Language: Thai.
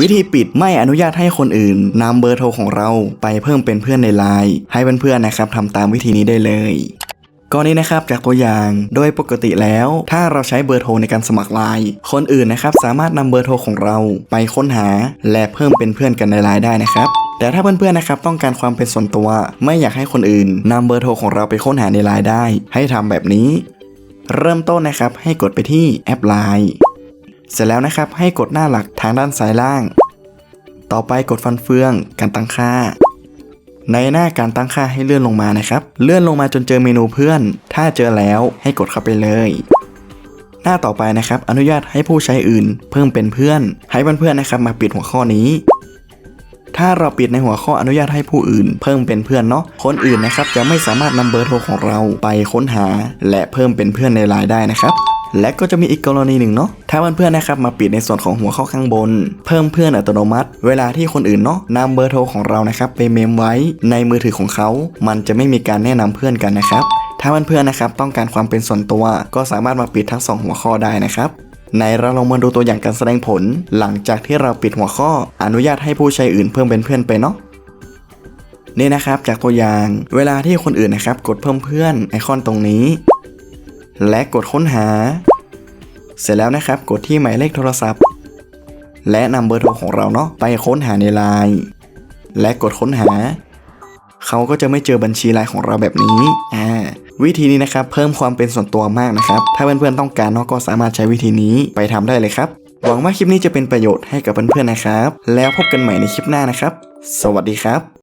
วิธีปิดไม่อนุญาตให้คนอื่นนำเบอร์โทรของเราไปเพิ่มเป็นเพื่อนในไลน์ให้เพื่อนๆนะครับทำตามวิธีนี้ได้เลยก็นี้นะครับจากตัวอย่างโดยปกติแล้ว ถ้าเราใช้เบอร์โทรในการสมัครไลน์คนอื่นนะครับสามารถนำเบอร์โทรของเราไปค้นหา และเพิ่มเป็นเพื่อนกันในไลน์ได้นะครับ แต่ถ้าเพื่อนๆนะครับต้องการความเป็นส่วนตัว ไม่อยากให้คนอื่นนำเบอร์โทรของเราไปค้นหาในไลน์ได้ ให้ทำแบบนี้ เริ่มต้นนะครับให้กดไปที่แอปไลน์ เสร็จแล้วนะครับให้กดหน้าหลักทางด้านซ้ายล่าง ต่อไปกดฟันเฟืองการตั้งค่า ในหน้าการตั้งค่าให้เลื่อนลงมานะครับ เลื่อนลงมาจนเจอเมนูเพื่อน ถ้าเจอแล้วให้กดเข้าไปเลย หน้าต่อไปนะครับ อนุญาตให้ผู้ใช้อื่น เพิ่มเป็นเพื่อน ให้เพื่อนๆนะครับ มาปิดหัวข้อนี้ถ้าเราปิดในหัวข้ออนุญาตให้ผู้อื่น เพิ่มเป็นเพื่อนเนาะ คนอื่นนะครับจะไม่สามารถนำเบอร์โทรของเราไปค้นหา และเพิ่มเป็นเพื่อนในไลน์ได้นะครับ และก็จะมีอีกกรณีหนึ่งเนาะถ้าเพื่อนๆนะครับมาปิดในส่วนของหัวข้อข้างบน เพิ่มเพื่อนอัตโนมัติ เวลาที่คนอื่นเนาะนำเบอร์โทรของเรานะครับไปเมมไว้ในมือถือของเขา มันจะไม่มีการแนะนำเพื่อนกันนะครับถ้าเพื่อนๆนะครับต้องการความเป็นส่วนตัวก็สามารถมาปิดทั้งสองหัวข้อได้นะครับในเราลองมาดูตัวอย่างการแสดงผล หลังจากที่เราปิดหัวข้อ อนุญาตให้ผู้ใช้อื่นเพิ่มเป็นเพื่อนไปเนาะนี่นะครับจากตัวอย่างเวลาที่คนอื่นนะครับ กดเพิ่มเพื่อนไอคอนตรงนี้ และกดค้นหา เสร็จแล้วนะครับ กดที่หมายเลขโทรศัพท์ และนำเบอร์โทรของเราเนาะไปค้นหาในไลน์และกดค้นหา เขาก็จะไม่เจอบัญชีไลน์ของเราแบบนี้อ่าวิธีนี้นะครับ เพิ่มความเป็นส่วนตัวมากนะครับ ถ้าเพื่อนๆต้องการเนาะก็สามารถใช้วิธีนี้ไปทำได้เลยครับ หวังว่าคลิปนี้จะเป็นประโยชน์ให้กับเพื่อนๆนะครับ แล้วพบกันใหม่ในคลิปหน้านะครับ สวัสดีครับ